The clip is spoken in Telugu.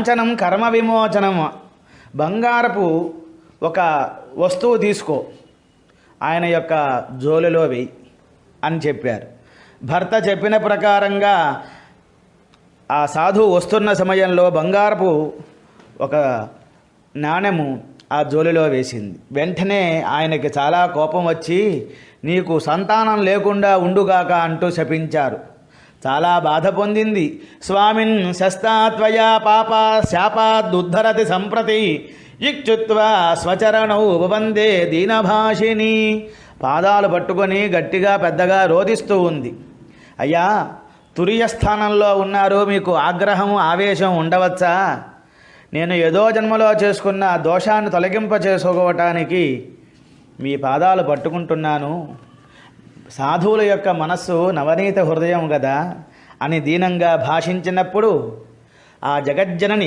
కాంచనం కర్మ విమోచనం. బంగారపు ఒక వస్తువు తీసుకో. ఆయన యొక్క జోలిలో వెయ్యి అని చెప్పారు. భర్త చెప్పిన ప్రకారంగా ఆ సాధువు వస్తున్న సమయంలో బంగారపు ఒక నాణెము ఆ జోలిలో వేసింది. వెంటనే ఆయనకి చాలా కోపం వచ్చి నీకు సంతానం లేకుండా ఉండుగాక అంటూ శపించారు. చాలా బాధ పొందింది. స్వామిన్ శస్తాత్వయా పాప శాపాదుద్ధరతి సంప్రతి. ఇచ్చుత్వా స్వచరణౌ ఉపవందే దీనభాషిని. పాదాలు పట్టుకొని గట్టిగా పెద్దగా రోధిస్తూ ఉంది. అయ్యా తురియ స్థానంలో ఉన్నారు మీకు ఆగ్రహం ఆవేశం ఉండవచ్చా? నేను ఏదో జన్మలో చేసుకున్న దోషాన్ని తొలగింప చేసుకోవటానికి మీ పాదాలు పట్టుకుంటున్నాను. సాధువుల యొక్క మనస్సు నవనీత హృదయం కదా అని దీనంగా భాషించినప్పుడు ఆ జగజ్జనని